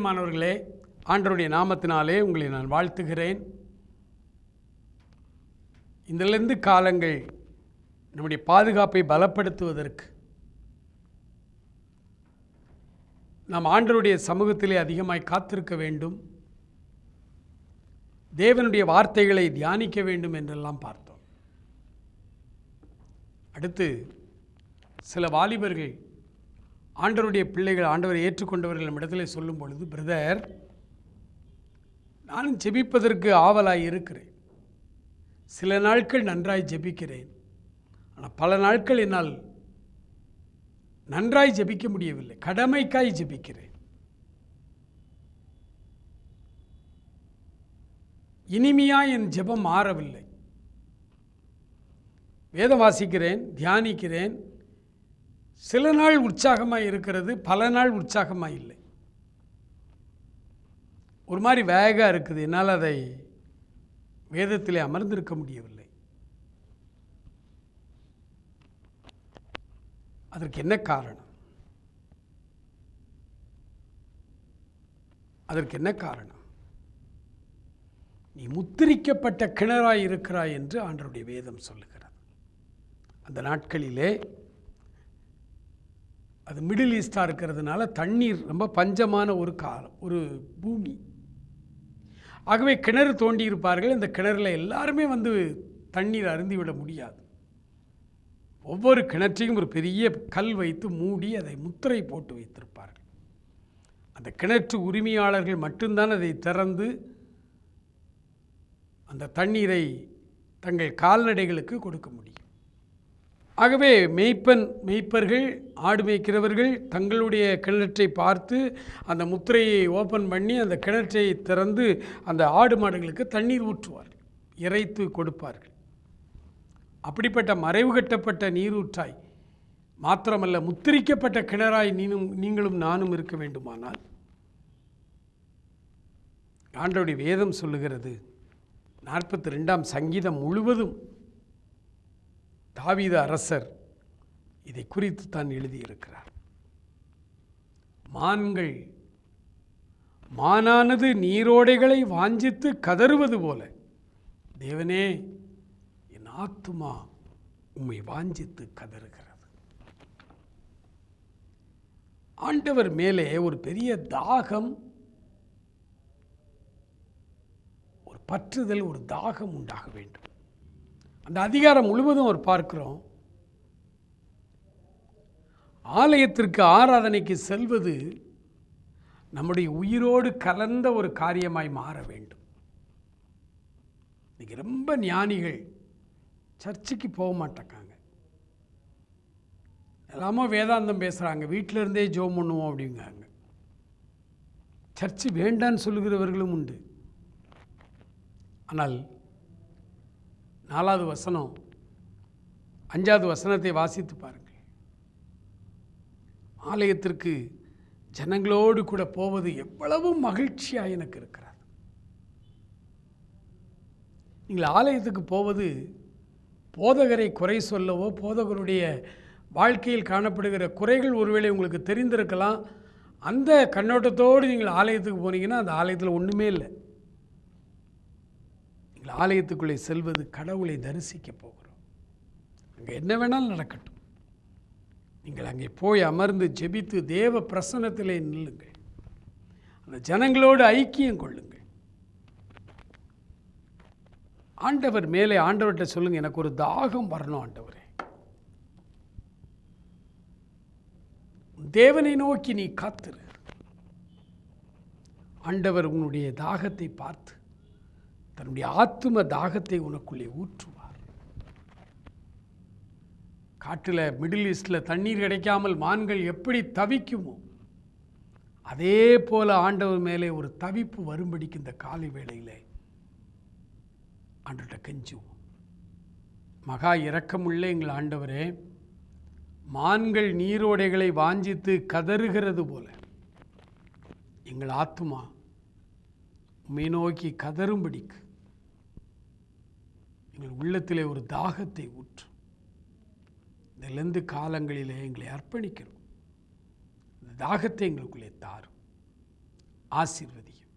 பிரியமானவர்களே ஆண்டருடைய நாமத்தினாலே உங்களை நான் வாழ்த்துகிறேன். இதிலிருந்து காலங்கள் நம்முடைய பாதுகாப்பை பலப்படுத்துவதற்கு நாம் ஆண்டருடைய சமூகத்திலே அதிகமாய் காத்திருக்க வேண்டும். தேவனுடைய வார்த்தைகளை தியானிக்க வேண்டும் என்றெல்லாம் பார்த்தோம். அடுத்து சில வாலிபர்கள் ஆண்டவருடைய பிள்ளைகள் ஆண்டவரை ஏற்றுக்கொண்டவர்கள் நம்மிடத்திலே சொல்லும் பொழுது பிரதர் நானும் ஜெபிப்பதற்கு ஆவலாய் இருக்கிறேன். சில நாட்கள் நன்றாய் ஜெபிக்கிறேன். ஆனால் பல நாட்கள் என்னால் நன்றாய் ஜெபிக்க முடியவில்லை. கடமைக்காய் ஜெபிக்கிறேன். இனிமையாக என் ஜெபம் மாறவில்லை. வேதம் வாசிக்கிறேன் தியானிக்கிறேன். சில நாள் உற்சாகமாக இருக்கிறது பல நாள் உற்சாகமாக இல்லை. ஒரு மாதிரி வேகாக இருக்குது. என்னால் அதை வேதத்திலே அமர்ந்திருக்க முடியவில்லை. அதற்கு என்ன காரணம்? அதற்கு என்ன காரணம்? நீ முத்திரிக்கப்பட்ட கிணறாய் இருக்கிறாய் என்று ஆண்டருடைய வேதம் சொல்லுகிறது. அந்த நாட்களிலே அது மிடில் ஈஸ்டாக இருக்கிறதுனால தண்ணீர் ரொம்ப பஞ்சமான ஒரு காலம் ஒரு பூமி. ஆகவே கிணறு தோண்டி இருப்பார்கள் இந்த கிணறுல எல்லாருமே வந்து தண்ணீர் அருந்திவிட முடியாது. ஒவ்வொரு கிணற்றையும் ஒரு பெரிய கல் வைத்து மூடி அதை முத்திரை போட்டு வைத்திருப்பார்கள். அந்த கிணற்று உரிமையாளர்கள் மட்டும்தான் அதை திறந்து அந்த தண்ணீரை தங்கள் கால்நடைகளுக்கு கொடுக்க முடியும். ஆகவே மெய்ப்பன் மேய்ப்பர்கள் ஆடு மேய்க்கிறவர்கள் தங்களுடைய கிணற்றை பார்த்து அந்த முத்திரையை ஓப்பன் பண்ணி அந்த கிணற்றை திறந்து அந்த ஆடு மாடுகளுக்கு தண்ணீர் ஊற்றுவார்கள். இறைத்து கொடுப்பார்கள். அப்படிப்பட்ட மறைவு கட்டப்பட்ட நீரூற்றாய் மாத்திரமல்ல முத்திரிக்கப்பட்ட கிணறாய் நீனும் நீங்களும் நானும் இருக்க வேண்டுமானால் ஆண்டோடைய வேதம் சொல்லுகிறது. நாற்பத்தி ரெண்டாம் சங்கீதம் முழுவதும் தாவீத அரசர் இதை குறித்து தான் எழுதியிருக்கிறார். மான்கள் மானானது நீரோடைகளை வாஞ்சித்து கதறுவது போல. தேவனே என் ஆத்துமா உம்மை வாஞ்சித்து கதறுகிறது. ஆண்டவர் மேலே ஒரு பெரிய தாகம் ஒரு பற்றுதல் ஒரு தாகம் உண்டாக வேண்டும். அந்த அதிகாரம் முழுவதும் அவர் பார்க்கிறோம். ஆலயத்திற்கு ஆராதனைக்கு செல்வது நம்முடைய உயிரோடு கலந்த ஒரு காரியமாய் மாற வேண்டும். இன்றைக்கி ரொம்ப ஞானிகள் சர்ச்சுக்கு போக மாட்டேக்காங்க எல்லாமோ வேதாந்தம் பேசுகிறாங்க வீட்டில் இருந்தே ஜோம் பண்ணுவோம் அப்படிங்காங்க சர்ச்சு வேண்டான்னு சொல்லுகிறவர்களும் உண்டு. ஆனால் நாலாவது வசனம். அஞ்சாவது வசனத்தை வாசித்து பாருங்கள். ஆலயத்திற்கு ஜனங்களோடு கூட போவது எவ்வளவு மகிழ்ச்சியாக எனக்கு இருக்கிறது. நீங்கள் ஆலயத்துக்கு போவது போதகரை குறை சொல்லவோ போதகருடைய வாழ்க்கையில் காணப்படுகிற குறைகள் ஒருவேளை உங்களுக்கு தெரிந்திருக்கலாம். அந்த கண்ணோட்டத்தோடு நீங்கள் ஆலயத்துக்கு போனீங்கன்னா அந்த ஆலயத்தில் ஒன்றுமே இல்லை. ஆலயத்துக்குள்ளே செல்வது கடவுளை தரிசிக்க போகிறோம். அங்கே என்ன வேணாலும் நடக்கட்டும். நீங்கள் அங்கே போய் அமர்ந்து ஜெபித்து தேவ பிரசன்னத்திலே நில்லுங்கள். அந்த ஜனங்களோடு ஐக்கியம் கொள்ளுங்கள். ஆண்டவர் மேலே ஆண்டவர்கிட்ட சொல்லுங்க எனக்கு ஒரு தாகம் வரணும் ஆண்டவரே. தேவனை நோக்கி நீ காத்திரு. ஆண்டவர் உன்னுடைய தாகத்தை பார்த்து தன்னுடைய ஆத்தும தாகத்தை உனக்குள்ளே ஊற்றுவார். காட்டில் மிடில் ஈஸ்டில் தண்ணீர் கிடைக்காமல் மான்கள் எப்படி தவிக்குமோ அதே போல் ஆண்டவர் மேலே ஒரு தவிப்பு வரும்படிக்கு இந்த காலை வேளையில் ஆண்டவர்கிட்ட கெஞ்சுவோம். மகா இரக்கமுள்ள எங்கள் ஆண்டவரே மான்கள் நீரோடைகளை வாஞ்சித்து கதறுகிறது போல எங்கள் ஆத்துமா உம்மை நோக்கி கதறும்படிக்கு எங்கள் உள்ளத்திலே ஒரு தாகத்தை ஊற்று. இதிலிருந்து காலங்களிலே எங்களை அர்ப்பணிக்கிறோம் இந்த தாகத்தை எங்களுக்குள்ளே தாரும். ஆசீர்வதியும்.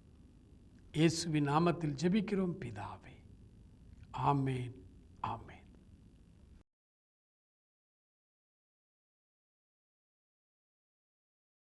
இயேசுவின் நாமத்தில் ஜெபிக்கிறோம் பிதாவே. ஆமேன் ஆமேன்.